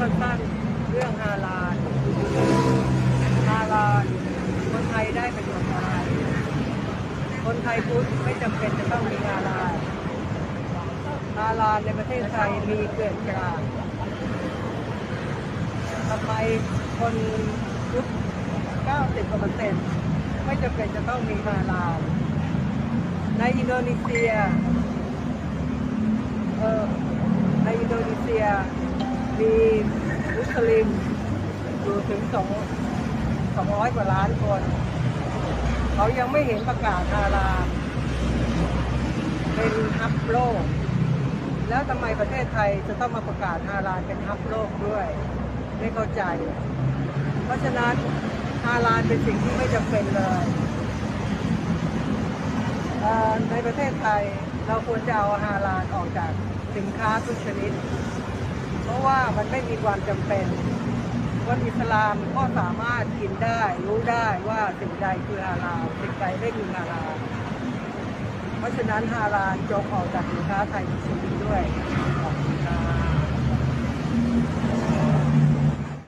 สั้นๆ เรื่องฮาลาลฮาลาลคนไทยได้ประโยชน์อะไรคนไทยพุทธไม่จำเป็นจะต้องมีฮาลาลฮาลาลในประเทศไทยมีเกิดกลางทำไมคนพุทธ90กว่าเปอร์เซ็นต์ไม่จำเป็นจะต้องมีฮาลาลในอินโดนีเซีย เออในอินโดนีเซีย สลิมอยู่ถึงสองสองร้อยกว่าล้านคน เขายังไม่เห็นประกาศฮาลาเป็นฮับโลก แล้วทำไมประเทศไทยจะต้องมาประกาศฮาลาเป็นฮับโลกด้วย ไม่เข้าใจ เพราะฉะนั้นฮาลาเป็นสิ่งที่ไม่จำเป็นเลยในประเทศไทยเราควรจะเอาฮาลาลออกจากสินค้าทุกชนิด เพราะว่ามันไม่มีความจำเป็นคนอิสลามก็สามารถกินได้ รู้ได้ว่าสิ่งใดคือฮาลาลสิ่งใดไม่คือฮาลาลเพราะฉะนั้นฮาลาลจงออกจากสินค้าไทยทุกชนิดด้วย